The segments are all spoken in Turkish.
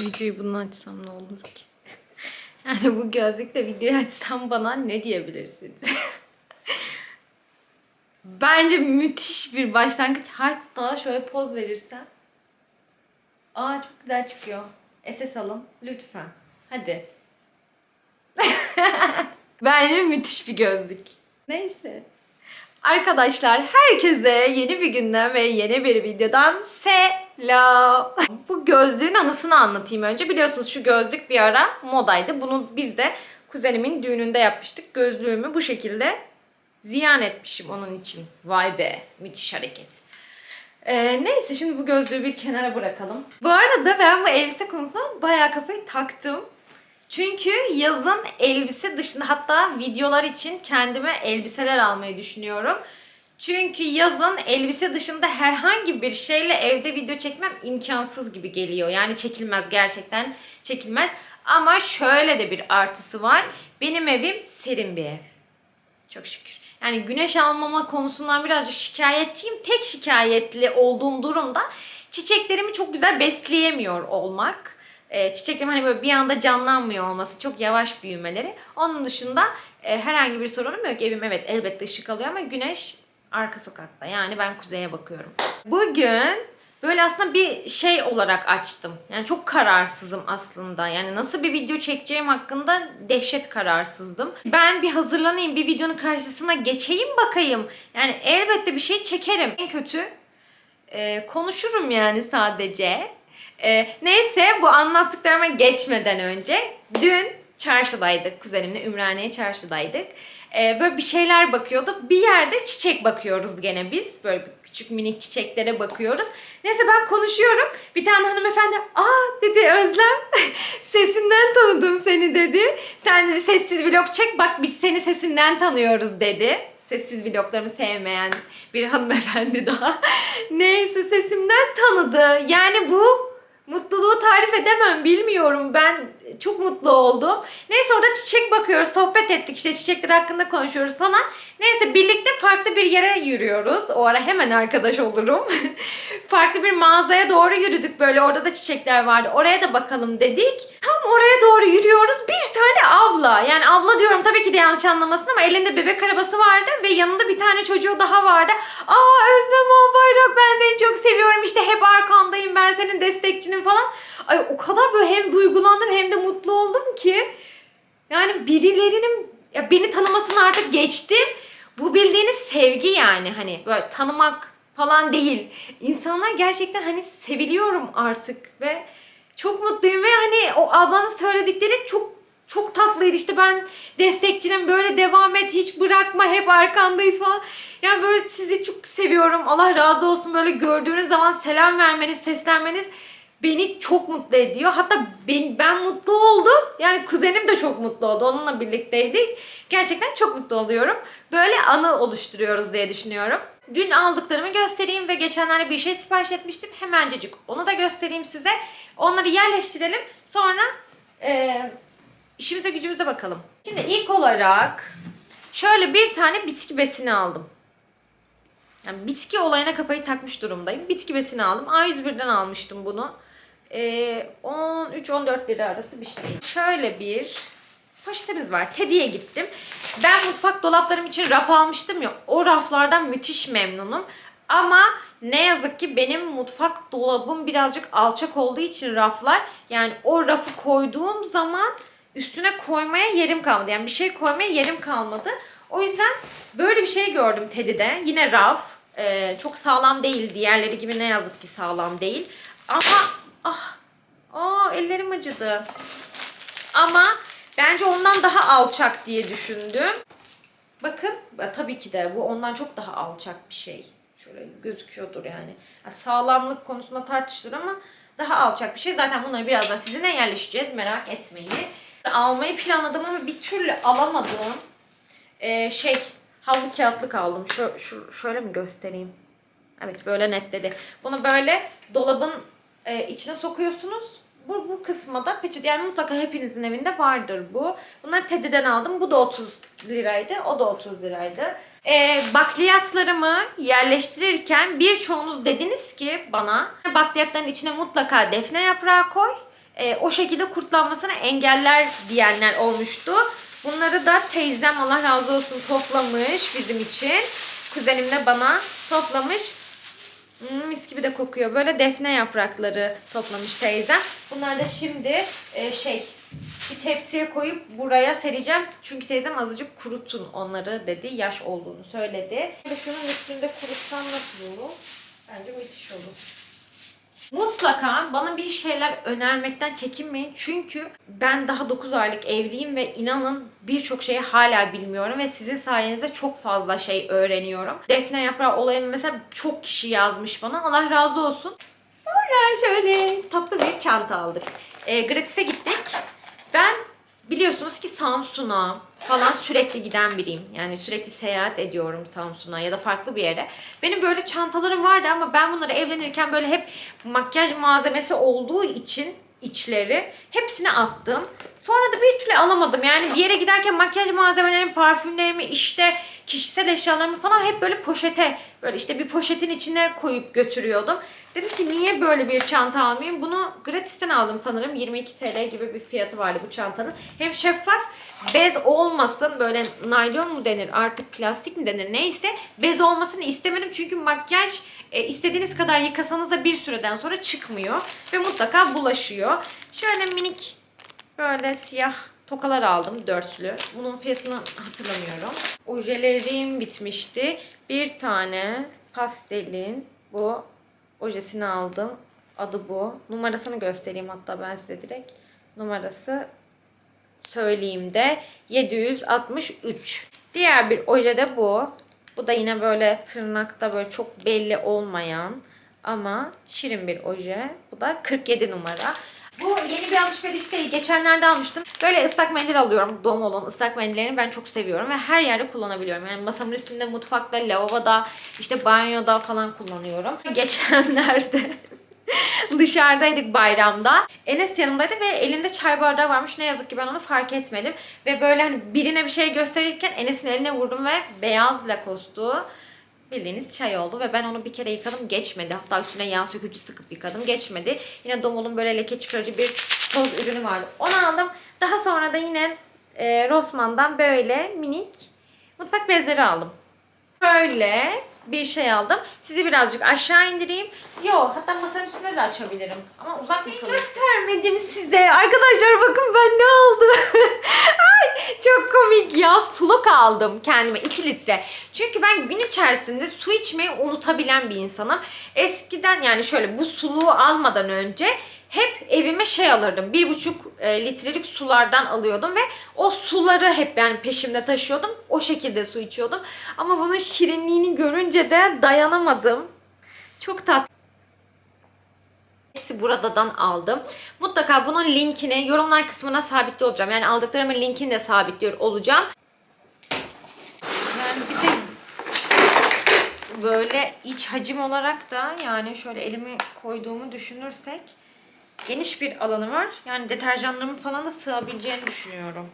Videoyu bununla açsam ne olur ki? Yani bu gözlükle videoyu açsam bana ne diyebilirsiniz? Bence müthiş bir başlangıç. Hatta şöyle poz verirsem. Aa çok güzel çıkıyor. SS alın lütfen. Hadi. Bence müthiş bir gözlük. Neyse. Arkadaşlar herkese yeni bir günden ve yeni bir videodan selam. Bu gözlüğün anısını anlatayım önce. Biliyorsunuz şu gözlük bir ara modaydı. Bunu biz de kuzenimin düğününde yapmıştık. Gözlüğümü bu şekilde ziyan etmişim onun için. Vay be müthiş hareket. Ee, neyse şimdi bu gözlüğü bir kenara bırakalım. Bu arada ben bu elbise konusuna bayağı kafayı taktım. Çünkü yazın elbise dışında hatta videolar için kendime elbiseler almayı düşünüyorum. Çünkü yazın elbise dışında herhangi bir şeyle evde video çekmem imkansız gibi geliyor. Yani çekilmez gerçekten çekilmez. Ama şöyle de bir artısı var. Benim evim serin bir ev. Çok şükür. Yani güneş almama konusundan birazcık şikayetçiyim. Tek şikayetli olduğum durumda çiçeklerimi çok güzel besleyemiyor olmak. Ee, çiçeklerim hani böyle bir anda canlanmıyor olması, çok yavaş büyümeleri. Onun dışında e, herhangi bir sorunum yok. Evim evet elbette ışık alıyor ama güneş arka sokakta. Yani ben kuzeye bakıyorum. Bugün böyle aslında bir şey olarak açtım. Yani çok kararsızım aslında. Yani nasıl bir video çekeceğim hakkında dehşet kararsızdım. Ben bir hazırlanayım, bir videonun karşısına geçeyim bakayım. Yani elbette bir şey çekerim. En kötü e, konuşurum yani sadece. E, neyse bu anlattıklarıma geçmeden önce dün çarşıdaydık. Kuzenimle Ümraniye çarşıdaydık. E, böyle bir şeyler bakıyorduk. Bir yerde çiçek bakıyoruz gene biz. Böyle küçük minik çiçeklere bakıyoruz. Neyse ben konuşuyorum. Bir tane hanımefendi aa dedi Özlem sesinden tanıdım seni dedi. Sen dedi sessiz vlog çek bak biz seni sesinden tanıyoruz dedi. Sessiz vloglarımı sevmeyen bir hanımefendi daha. Neyse sesimden tanıdı. Yani bu mutluluğu tarif edemem bilmiyorum. Ben çok mutlu oldum. Neyse orada çiçek bakıyoruz, sohbet ettik işte çiçekler hakkında konuşuyoruz falan. Neyse birlikte farklı bir yere yürüyoruz. O ara hemen arkadaş olurum. farklı bir mağazaya doğru yürüdük böyle. Orada da çiçekler vardı. Oraya da bakalım dedik. Tam oraya doğru yürüyoruz. Bir tane abla. Yani abla diyorum tabii ki de yanlış anlamasın ama elinde bebek arabası vardı ve yanında bir tane çocuğu daha vardı. Aa Özlem Albayrak ben seni çok seviyorum işte hep arkandayım ben senin destekçinin falan. Ay o kadar böyle hem duygulandım hem de mutlu oldum ki. Yani birilerinin ya beni tanımasını artık geçtim. Bu bildiğiniz sevgi yani hani böyle tanımak falan değil. İnsanlar gerçekten hani seviliyorum artık ve çok mutluyum ve hani o ablanın söyledikleri çok çok tatlıydı işte ben destekçinin böyle devam et hiç bırakma hep arkandayız falan. Yani böyle sizi çok seviyorum Allah razı olsun böyle gördüğünüz zaman selam vermeniz seslenmeniz beni çok mutlu ediyor. Hatta ben, ben mutlu oldum. Yani kuzenim de çok mutlu oldu. Onunla birlikteydik. Gerçekten çok mutlu oluyorum. Böyle anı oluşturuyoruz diye düşünüyorum. Dün aldıklarımı göstereyim ve geçenlerde bir şey sipariş etmiştim. Hemencecik onu da göstereyim size. Onları yerleştirelim. Sonra eee işimize gücümüze bakalım. Şimdi ilk olarak şöyle bir tane bitki besini aldım. Yani bitki olayına kafayı takmış durumdayım. Bitki besini aldım. A101'den almıştım bunu. Ee, 13-14 lira arası bir şey. Şöyle bir poşetimiz var. Teddy'ye gittim. Ben mutfak dolaplarım için raf almıştım ya. O raflardan müthiş memnunum. Ama ne yazık ki benim mutfak dolabım birazcık alçak olduğu için raflar yani o rafı koyduğum zaman üstüne koymaya yerim kalmadı. Yani bir şey koymaya yerim kalmadı. O yüzden böyle bir şey gördüm Teddy'de. Yine raf. Ee, çok sağlam değil. Diğerleri gibi ne yazık ki sağlam değil. Ama ah, aa ellerim acıdı. Ama bence ondan daha alçak diye düşündüm. Bakın tabii ki de bu ondan çok daha alçak bir şey. Şöyle gözüküyordur yani. Yani sağlamlık konusunda tartışılır ama daha alçak bir şey. Zaten bunları birazdan sizinle yerleşeceğiz. Merak etmeyin. Almayı planladım ama bir türlü alamadım. Ee, şey havlu kağıtlık aldım. Şu, şu, şöyle mi göstereyim? Evet böyle netledi. Bunu böyle dolabın e, içine sokuyorsunuz. Bu, bu kısma da peçete yani mutlaka hepinizin evinde vardır bu. Bunları Teddy'den aldım. Bu da 30 liraydı. O da 30 liraydı. E, bakliyatlarımı yerleştirirken birçoğunuz dediniz ki bana bakliyatların içine mutlaka defne yaprağı koy. e, o şekilde kurtlanmasını engeller diyenler olmuştu. Bunları da teyzem Allah razı olsun toplamış bizim için. Kuzenim de bana toplamış. Hmm, mis gibi de kokuyor. Böyle defne yaprakları toplamış teyzem. Bunları da şimdi e, şey bir tepsiye koyup buraya sereceğim. Çünkü teyzem azıcık kurutun onları dedi. Yaş olduğunu söyledi. Şunun üstünde kurutsam nasıl olur? Bence müthiş olur. Mutlaka bana bir şeyler önermekten çekinmeyin. Çünkü ben daha 9 aylık evliyim ve inanın birçok şeyi hala bilmiyorum ve sizin sayenizde çok fazla şey öğreniyorum. Defne yaprağı olayını mesela çok kişi yazmış bana. Allah razı olsun. Sonra şöyle tatlı bir çanta aldık. E, gratis'e gittik. Ben biliyorsunuz ki Samsun'a falan sürekli giden biriyim. Yani sürekli seyahat ediyorum Samsun'a ya da farklı bir yere. Benim böyle çantalarım vardı ama ben bunları evlenirken böyle hep makyaj malzemesi olduğu için içleri hepsini attım. Sonra da bir türlü alamadım. Yani bir yere giderken makyaj malzemelerimi, parfümlerimi, işte kişisel eşyalarımı falan hep böyle poşete, böyle işte bir poşetin içine koyup götürüyordum. Dedim ki niye böyle bir çanta almayayım? Bunu gratisten aldım sanırım. 22 TL gibi bir fiyatı vardı bu çantanın. Hem şeffaf, bez olmasın. Böyle naylon mu denir, artık plastik mi denir neyse. Bez olmasını istemedim. Çünkü makyaj e, istediğiniz kadar yıkasanız da bir süreden sonra çıkmıyor. Ve mutlaka bulaşıyor. Şöyle minik Böyle siyah tokalar aldım dörtlü. Bunun fiyatını hatırlamıyorum. Ojelerim bitmişti. Bir tane pastelin bu ojesini aldım. Adı bu. Numarasını göstereyim hatta ben size direkt. Numarası söyleyeyim de 763. Diğer bir oje de bu. Bu da yine böyle tırnakta böyle çok belli olmayan ama şirin bir oje. Bu da 47 numara. Bu yeni bir alışveriş değil. Geçenlerde almıştım. Böyle ıslak mendil alıyorum. Dom olan ıslak mendillerini ben çok seviyorum ve her yerde kullanabiliyorum. Yani masamın üstünde, mutfakta, lavaboda, işte banyoda falan kullanıyorum. Geçenlerde dışarıdaydık bayramda. Enes yanımdaydı ve elinde çay bardağı varmış. Ne yazık ki ben onu fark etmedim. Ve böyle hani birine bir şey gösterirken Enes'in eline vurdum ve beyaz lakostu bildiğiniz çay oldu ve ben onu bir kere yıkadım geçmedi. Hatta üstüne yağ sökücü sıkıp yıkadım geçmedi. Yine Domol'un böyle leke çıkarıcı bir toz ürünü vardı. Onu aldım. Daha sonra da yine e, Rossmann'dan böyle minik mutfak bezleri aldım. Böyle bir şey aldım. Sizi birazcık aşağı indireyim. Yo hatta masanın üstünde de açabilirim. Ama uzak kalır? Göstermedim size. Arkadaşlar bakın ben ne aldım. Çok komik ya. Suluk aldım kendime 2 litre. Çünkü ben gün içerisinde su içmeyi unutabilen bir insanım. Eskiden yani şöyle bu suluğu almadan önce hep evime şey alırdım. Bir buçuk e, litrelik sulardan alıyordum ve o suları hep yani peşimde taşıyordum. O şekilde su içiyordum. Ama bunun şirinliğini görünce de dayanamadım. Çok tatlı. Hepsi buradan aldım. Mutlaka bunun linkini yorumlar kısmına sabitliyor olacağım. Yani aldıklarımın linkini de sabitliyor olacağım. Yani bir de böyle iç hacim olarak da yani şöyle elimi koyduğumu düşünürsek geniş bir alanı var. Yani deterjanlarımın falan da sığabileceğini düşünüyorum.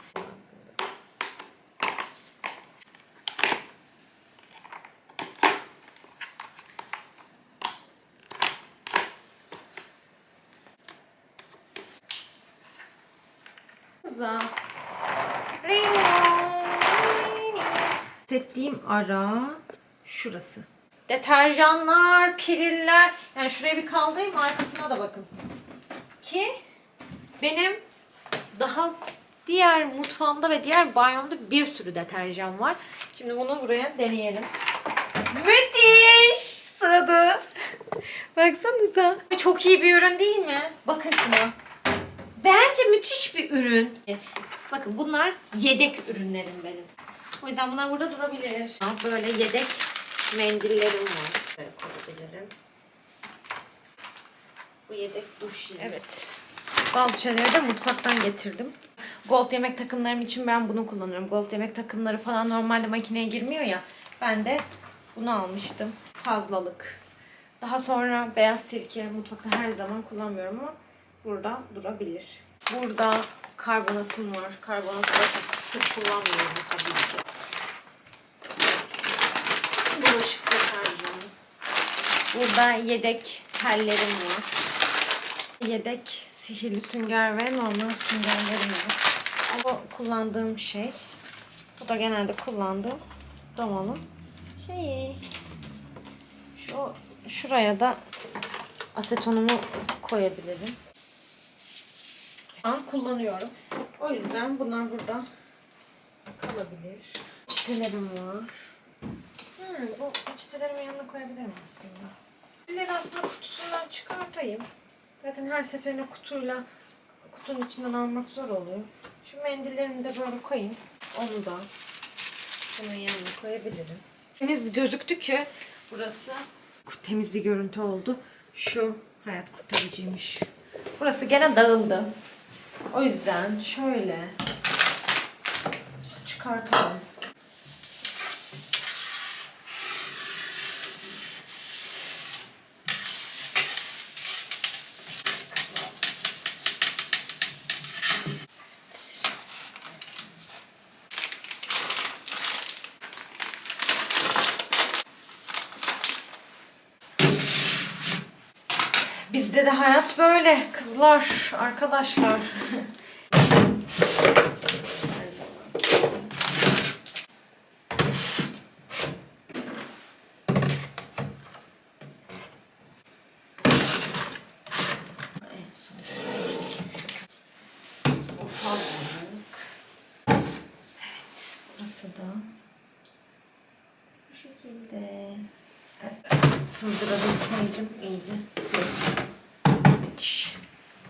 Kızım. Hissettiğim ara şurası. Deterjanlar, piriller. Yani şuraya bir kaldırayım arkasına da bakın. Ki benim daha diğer mutfağımda ve diğer banyomda bir sürü deterjan var. Şimdi bunu buraya deneyelim. Müthiş! Sığdı. Baksanıza. Çok iyi bir ürün değil mi? Bakın şuna. Bence müthiş bir ürün. Bakın bunlar yedek ürünlerim benim. O yüzden bunlar burada durabilir. Böyle yedek mendillerim var. Böyle koyabilirim. Bu yedek duş jeli. Evet. Bazı şeyleri de mutfaktan getirdim. Gold yemek takımlarım için ben bunu kullanıyorum. Gold yemek takımları falan normalde makineye girmiyor ya. Ben de bunu almıştım. Fazlalık. Daha sonra beyaz sirke mutfakta her zaman kullanmıyorum ama burada durabilir. Burada karbonatım var. Karbonatı da çok sık kullanmıyorum tabii ki. Bulaşık deterjanı. Burada yedek tellerim var. Yedek Sihirli sünger ve normal süngerlerim var. Bu kullandığım şey. Bu da genelde kullandığım Domo'nun şeyi. Şu şuraya da asetonumu koyabilirim. An kullanıyorum. O yüzden bunlar burada kalabilir. Çitelerim var. Hmm, bu peçetelerimi yanına koyabilirim aslında. Peçeteleri aslında kutusundan çıkartayım. Zaten her seferinde kutuyla kutunun içinden almak zor oluyor. Şu mendillerimi de böyle koyayım. Onu da bunun yanına koyabilirim. Temiz gözüktü ki burası temiz bir görüntü oldu. Şu hayat kurtarıcıymış. Burası gene dağıldı. O yüzden şöyle çıkartalım. Bizde de hayat böyle kızlar, arkadaşlar. Ufaklık. Evet, burası da bu şekilde. Evet, sığdırabilseydim iyiydi. Müthiş.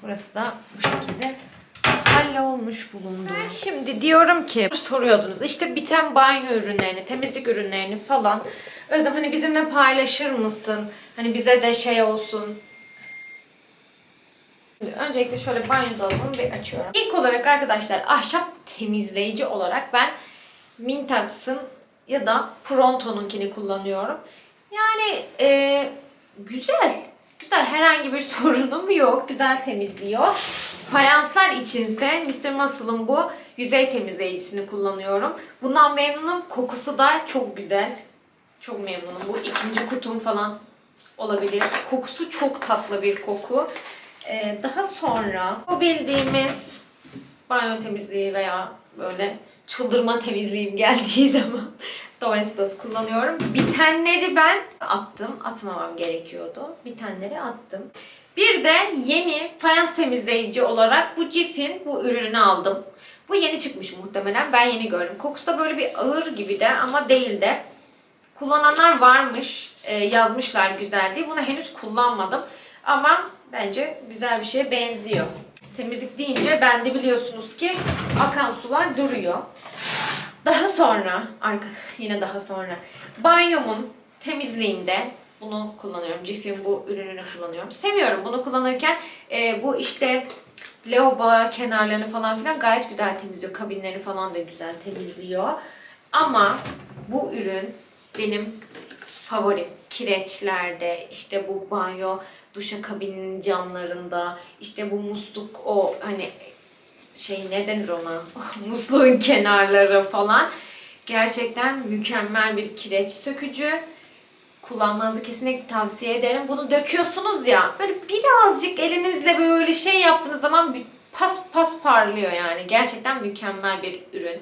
Burası da bu şekilde hallolmuş bulundu. Ben şimdi diyorum ki soruyordunuz işte biten banyo ürünlerini, temizlik ürünlerini falan Özlem hani bizimle paylaşır mısın? Hani bize de şey olsun. Şimdi öncelikle şöyle banyo dolabımı bir açıyorum. İlk olarak arkadaşlar ahşap temizleyici olarak ben Mintax'ın ya da Pronto'nunkini kullanıyorum. Yani e, güzel. Güzel herhangi bir sorunum yok. Güzel temizliyor. Fayanslar içinse Mr. Muscle'ın bu yüzey temizleyicisini kullanıyorum. Bundan memnunum. Kokusu da çok güzel. Çok memnunum. Bu ikinci kutum falan olabilir. Kokusu çok tatlı bir koku. Ee, daha sonra bu bildiğimiz banyo temizliği veya böyle çıldırma temizliğim geldiği zaman Domestos kullanıyorum. Bitenleri ben attım. Atmamam gerekiyordu. Bitenleri attım. Bir de yeni fayans temizleyici olarak bu Cif'in bu ürününü aldım. Bu yeni çıkmış muhtemelen. Ben yeni gördüm. Kokusu da böyle bir ağır gibi de ama değil de. Kullananlar varmış. e, yazmışlar güzel diye. Bunu henüz kullanmadım. Ama bence güzel bir şeye benziyor. Temizlik deyince ben de biliyorsunuz ki akan sular duruyor. Daha sonra, arka, yine daha sonra banyomun temizliğinde bunu kullanıyorum. Cif'in bu ürününü kullanıyorum. Seviyorum bunu kullanırken e, bu işte lavabo kenarlarını falan filan gayet güzel temizliyor. Kabinleri falan da güzel temizliyor. Ama bu ürün benim favorim. Kireçlerde, işte bu banyo duşakabinin camlarında, işte bu musluk o hani şey ne denir ona? Musluğun kenarları falan. Gerçekten mükemmel bir kireç sökücü. Kullanmanızı kesinlikle tavsiye ederim. Bunu döküyorsunuz ya böyle birazcık elinizle böyle şey yaptığınız zaman pas pas parlıyor yani. Gerçekten mükemmel bir ürün.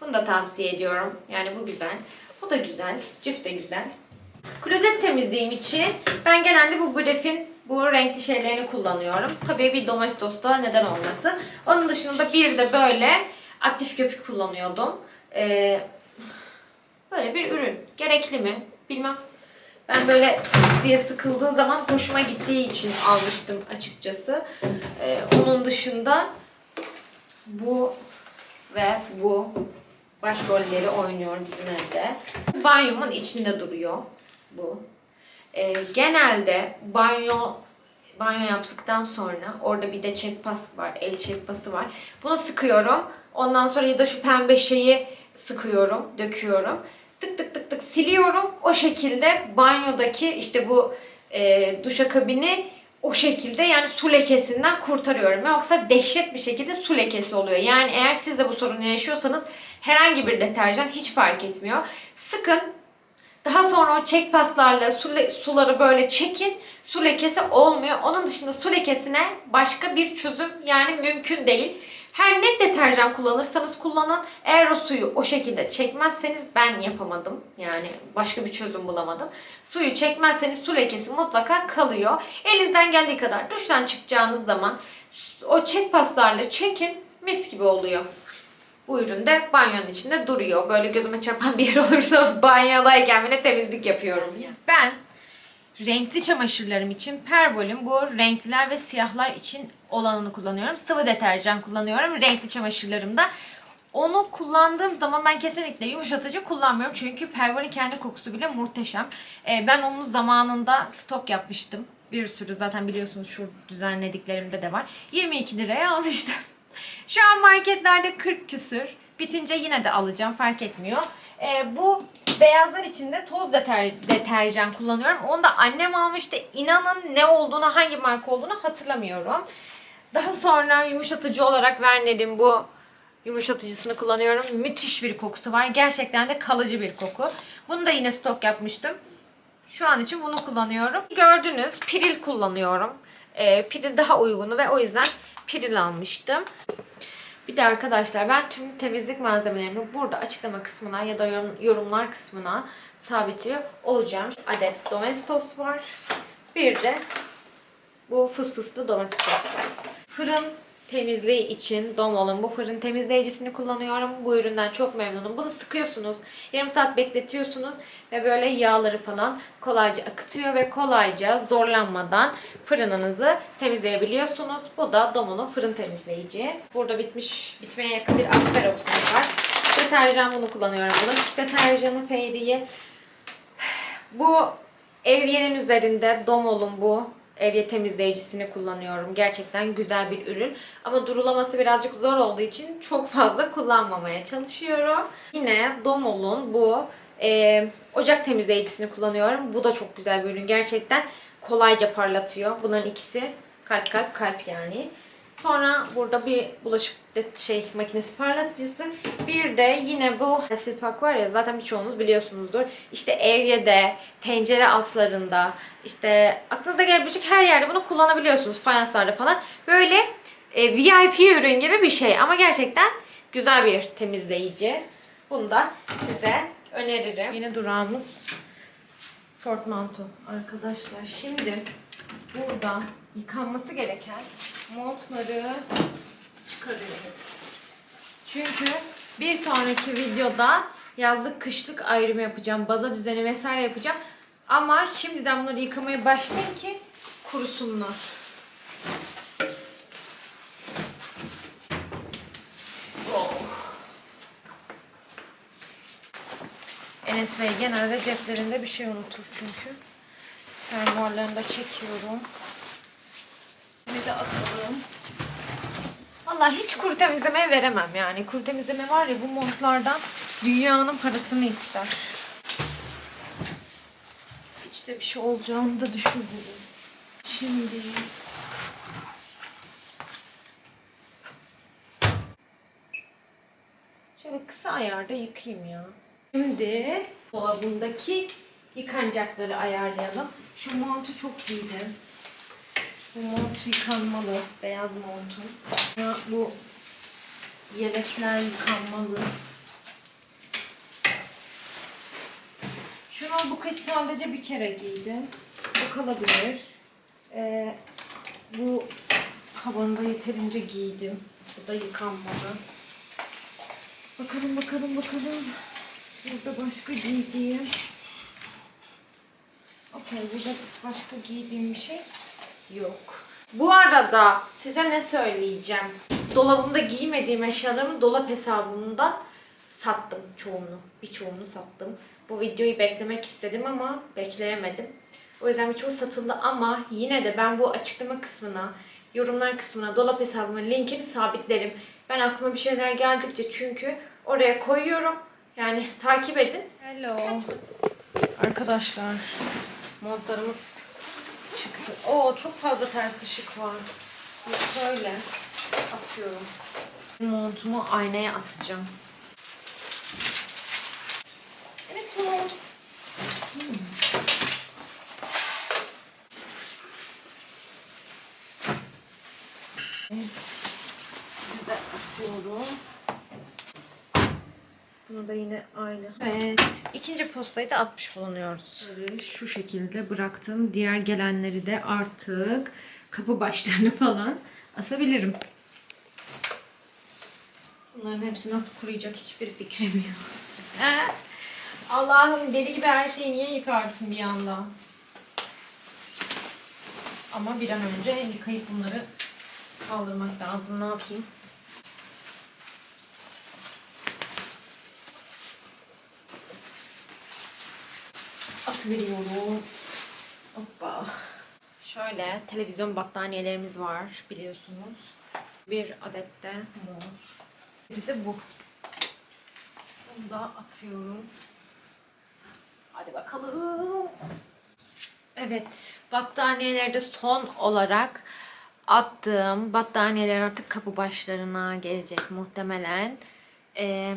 Bunu da tavsiye ediyorum. Yani bu güzel. Bu da güzel. Cif de güzel. Klozet temizliğim için ben genelde bu Gref'in bu renkli şeylerini kullanıyorum. Tabii bir Domestos'ta neden olmasın. Onun dışında bir de böyle aktif köpük kullanıyordum. Ee, böyle bir ürün. Gerekli mi? Bilmem. Ben böyle diye sıkıldığı zaman hoşuma gittiği için almıştım açıkçası. Ee, onun dışında bu ve bu başrolleri oynuyor bizim evde. Banyomun içinde duruyor bu. Ee, genelde banyo banyo yaptıktan sonra orada bir de çekpas var, el çekpası var. Bunu sıkıyorum. Ondan sonra ya da şu pembe şeyi sıkıyorum, döküyorum. Tık tık tık tık siliyorum. O şekilde banyodaki işte bu e, duşakabini o şekilde yani su lekesinden kurtarıyorum. Yoksa dehşet bir şekilde su lekesi oluyor. Yani eğer siz de bu sorunu yaşıyorsanız herhangi bir deterjan hiç fark etmiyor. Sıkın Daha sonra o çek paslarla su le- suları böyle çekin. Su lekesi olmuyor. Onun dışında su lekesine başka bir çözüm yani mümkün değil. Her ne deterjan kullanırsanız kullanın. Eğer o suyu o şekilde çekmezseniz ben yapamadım. Yani başka bir çözüm bulamadım. Suyu çekmezseniz su lekesi mutlaka kalıyor. Elinizden geldiği kadar duştan çıkacağınız zaman o çek paslarla çekin mis gibi oluyor. Bu ürün de banyonun içinde duruyor. Böyle gözüme çarpan bir yer olursa banyodayken bile temizlik yapıyorum. Ben renkli çamaşırlarım için Pervol'ün bu renkliler ve siyahlar için olanını kullanıyorum. Sıvı deterjan kullanıyorum renkli çamaşırlarımda. Onu kullandığım zaman ben kesinlikle yumuşatıcı kullanmıyorum. Çünkü Pervol'ün kendi kokusu bile muhteşem. Ee, ben onun zamanında stok yapmıştım. Bir sürü zaten biliyorsunuz şu düzenlediklerimde de var. 22 liraya almıştım. Şu an marketlerde 40 küsür. Bitince yine de alacağım fark etmiyor. Ee, bu beyazlar için de toz deter, deterjan kullanıyorum. Onu da annem almıştı. İnanın ne olduğunu hangi marka olduğunu hatırlamıyorum. Daha sonra yumuşatıcı olarak Werner'in bu yumuşatıcısını kullanıyorum. Müthiş bir kokusu var. Gerçekten de kalıcı bir koku. Bunu da yine stok yapmıştım. Şu an için bunu kullanıyorum. Gördünüz piril kullanıyorum. Ee, piril daha uygunu ve o yüzden piril almıştım. Bir de arkadaşlar ben tüm temizlik malzemelerimi burada açıklama kısmına ya da yorum- yorumlar kısmına sabitliyor olacağım. Adet domestos var. Bir de bu fıs fıslı domates var. Fırın temizliği için Domol'un bu fırın temizleyicisini kullanıyorum. Bu üründen çok memnunum. Bunu sıkıyorsunuz. Yarım saat bekletiyorsunuz ve böyle yağları falan kolayca akıtıyor ve kolayca zorlanmadan fırınınızı temizleyebiliyorsunuz. Bu da Domol'un fırın temizleyici. Burada bitmiş, bitmeye yakın bir asperoksumuz var. Deterjan bunu kullanıyorum. Bulaşık deterjanı Fairy'yi bu Evye'nin üzerinde Domol'un bu evye temizleyicisini kullanıyorum. Gerçekten güzel bir ürün. Ama durulaması birazcık zor olduğu için çok fazla kullanmamaya çalışıyorum. Yine Domol'un bu e, ocak temizleyicisini kullanıyorum. Bu da çok güzel bir ürün. Gerçekten kolayca parlatıyor. Bunların ikisi kalp kalp kalp yani. Sonra burada bir bulaşık şey makinesi parlatıcısı. Bir de yine bu silpak var ya zaten birçoğunuz biliyorsunuzdur. İşte evyede, tencere altlarında, işte aklınıza gelebilecek her yerde bunu kullanabiliyorsunuz. Fayanslarda falan. Böyle e, VIP ürün gibi bir şey ama gerçekten güzel bir temizleyici. Bunu da size öneririm. Yeni durağımız Fortmanto arkadaşlar. Şimdi burada yıkanması gereken montları çıkarıyorum. Çünkü bir sonraki videoda yazlık kışlık ayrımı yapacağım. Baza düzeni vesaire yapacağım. Ama şimdiden bunları yıkamaya başlayayım ki kurusunlar. Oh. Enes Bey genelde ceplerinde bir şey unutur çünkü. Fermuarlarını da çekiyorum. De atalım. Vallahi hiç kuru temizlemeye veremem yani. Kuru temizleme var ya bu montlardan dünyanın parasını ister. Hiç de bir şey olacağını da düşünmedim. Şimdi Şöyle kısa ayarda yıkayayım ya. Şimdi dolabındaki yıkanacakları ayarlayalım. Şu montu çok giydim. Bu mont yıkanmalı. Beyaz montum. Ya bu yelekler yıkanmalı. Şunu bu kış sadece bir kere giydim. Bu kalabilir. Ee, bu kabanı da yeterince giydim. Bu da yıkanmalı. Bakalım bakalım bakalım. Burada başka giydiğim. Okey burada başka giydiğim bir şey yok. Bu arada size ne söyleyeceğim. Dolabımda giymediğim eşyalarımı dolap hesabımdan sattım çoğunu. Birçoğunu sattım. Bu videoyu beklemek istedim ama bekleyemedim. O yüzden birçoğu satıldı ama yine de ben bu açıklama kısmına, yorumlar kısmına dolap hesabımın linkini sabitlerim. Ben aklıma bir şeyler geldikçe çünkü oraya koyuyorum. Yani takip edin. Hello. Arkadaşlar montlarımız çıktı. Oo çok fazla ters ışık var. Böyle atıyorum. Montumu aynaya asacağım. Evet mont. Hmm. Evet. Bunu da atıyorum. Bunu da yine aynı. Evet ikinci postayı da atmış bulunuyoruz. Şu şekilde bıraktım. Diğer gelenleri de artık kapı başlarını falan asabilirim. Bunların hepsi nasıl kuruyacak hiçbir fikrim yok. Allah'ım deli gibi her şeyi niye yıkarsın bir anda? Ama bir an önce yıkayıp bunları kaldırmak lazım. Ne yapayım? Atıveriyorum. Hoppa. Şöyle televizyon battaniyelerimiz var biliyorsunuz. Bir adet de mor. Bir de bu. Bunu da atıyorum. Hadi bakalım. Evet, battaniyelerde son olarak attığım battaniyeler artık kapı başlarına gelecek muhtemelen. Ee,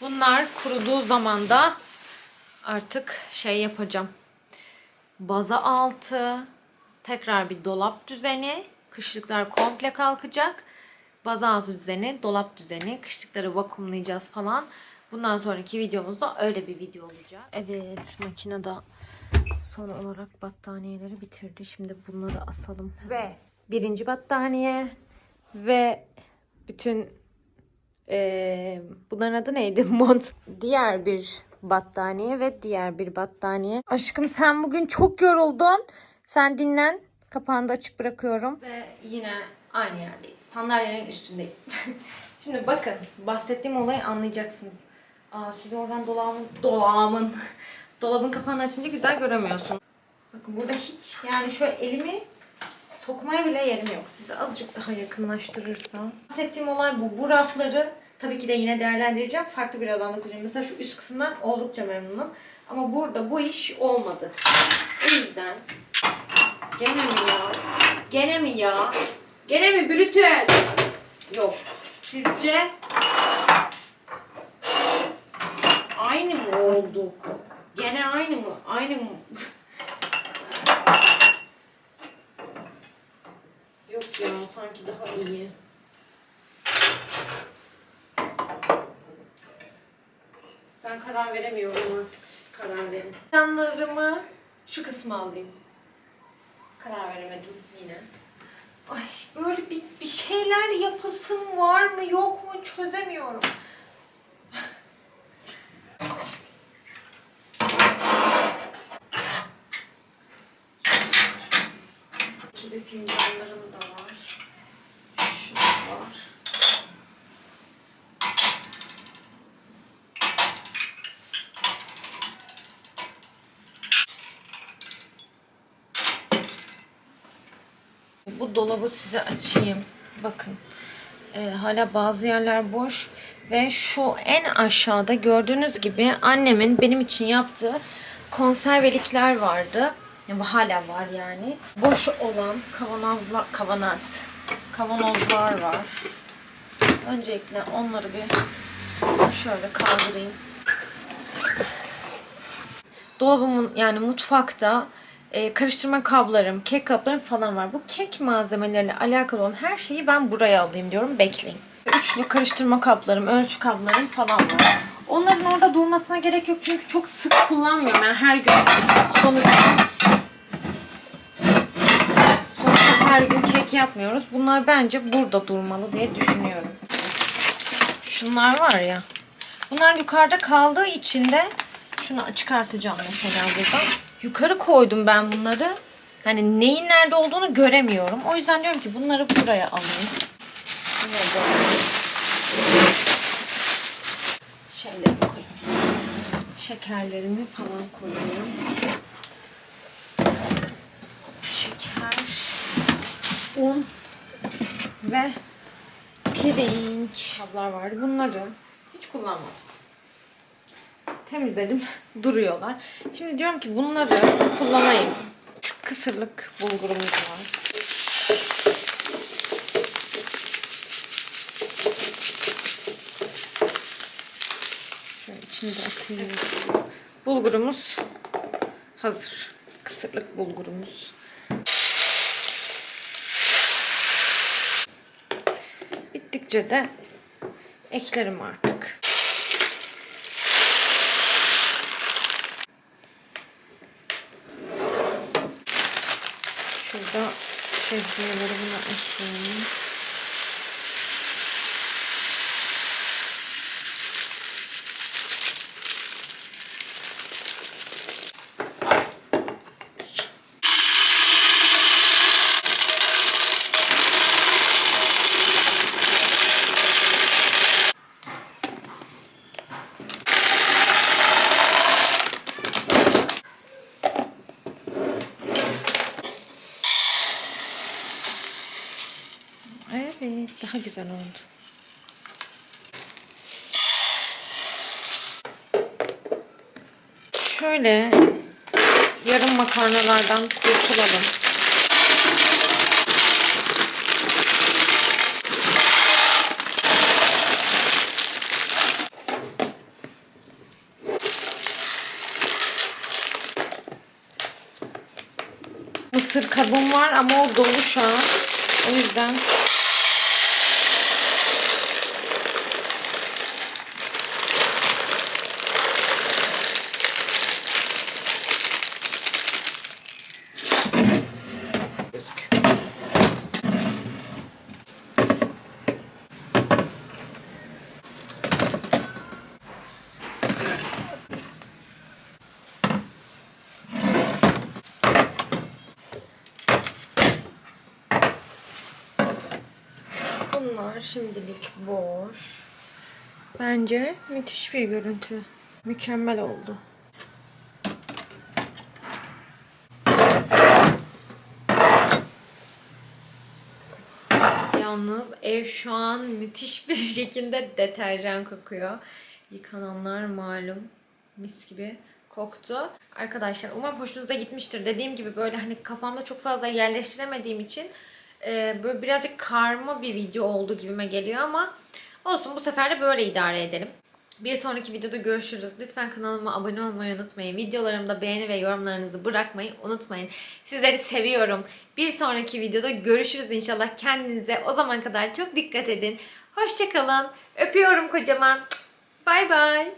bunlar kuruduğu zaman da artık şey yapacağım. Baza altı, tekrar bir dolap düzeni, kışlıklar komple kalkacak. Baza altı düzeni, dolap düzeni, kışlıkları vakumlayacağız falan. Bundan sonraki videomuzda öyle bir video olacak. Evet, makinede son olarak battaniyeleri bitirdi. Şimdi bunları asalım. Ve birinci battaniye ve bütün eee, bunların adı neydi? Mont. Diğer bir battaniye ve diğer bir battaniye. Aşkım sen bugün çok yoruldun. Sen dinlen. Kapağını da açık bırakıyorum. Ve yine aynı yerdeyiz. Sandalyelerin üstündeyim. Şimdi bakın bahsettiğim olayı anlayacaksınız. Aa, siz oradan dolabın, dolabın, dolabın kapağını açınca güzel göremiyorsun. Bakın burada hiç yani şöyle elimi sokmaya bile yerim yok. Size azıcık daha yakınlaştırırsam. Bahsettiğim olay bu. Bu rafları tabii ki de yine değerlendireceğim. Farklı bir alanda kuracağım. Mesela şu üst kısımdan oldukça memnunum. Ama burada bu iş olmadı. O yüzden gene mi ya? Gene mi ya? Gene mi Brütel? Yok. Sizce aynı mı olduk? Gene aynı mı? Aynı mı? Yok ya sanki daha iyi. Ben karar veremiyorum artık siz karar verin. Planlarımı şu kısma alayım. Karar veremedim yine. Ay böyle bir, bir şeyler yapasım var mı yok mu çözemiyorum. İkili fincanlarım da var. Şu var. Dolabı size açayım. Bakın. Ee, hala bazı yerler boş. Ve şu en aşağıda gördüğünüz gibi annemin benim için yaptığı konservelikler vardı. Ya bu hala var yani. Boş olan kavanozlar, kavanoz, kavanozlar var. Öncelikle onları bir şöyle kaldırayım. Dolabımın yani mutfakta e, karıştırma kablarım, kek kaplarım falan var. Bu kek malzemeleriyle alakalı olan her şeyi ben buraya alayım diyorum. Bekleyin. Üçlü karıştırma kaplarım, ölçü kablarım falan var. Onların orada durmasına gerek yok çünkü çok sık kullanmıyorum. Yani her gün sonuçta sonuçta her gün kek yapmıyoruz. Bunlar bence burada durmalı diye düşünüyorum. Şunlar var ya. Bunlar yukarıda kaldığı için de şunu çıkartacağım mesela buradan. Yukarı koydum ben bunları. Hani neyin nerede olduğunu göremiyorum. O yüzden diyorum ki bunları buraya alayım. Şeylerimi koyayım. Şekerlerimi falan koyuyorum. Şeker, un ve pirinç. Kablar vardı. Bunları hiç kullanmadım temizledim. Duruyorlar. Şimdi diyorum ki bunları kullanayım. Şu kısırlık bulgurumuz var. Şöyle içini de atayım. Bulgurumuz hazır. Kısırlık bulgurumuz. Bittikçe de eklerim artık. Şurada şehriyeleri buna ekleyelim. Evet, daha güzel oldu. Şöyle yarım makarnalardan kurtulalım. Mısır kabım var ama o dolu şu an. O yüzden Bunlar şimdilik boş. Bence müthiş bir görüntü. Mükemmel oldu. Yalnız ev şu an müthiş bir şekilde deterjan kokuyor. Yıkananlar malum mis gibi koktu. Arkadaşlar umarım hoşunuza gitmiştir. Dediğim gibi böyle hani kafamda çok fazla yerleştiremediğim için e, böyle birazcık karma bir video oldu gibime geliyor ama olsun bu sefer de böyle idare edelim. Bir sonraki videoda görüşürüz. Lütfen kanalıma abone olmayı unutmayın. Videolarımda beğeni ve yorumlarınızı bırakmayı unutmayın. Sizleri seviyorum. Bir sonraki videoda görüşürüz inşallah. Kendinize o zaman kadar çok dikkat edin. Hoşçakalın. Öpüyorum kocaman. Bay bay.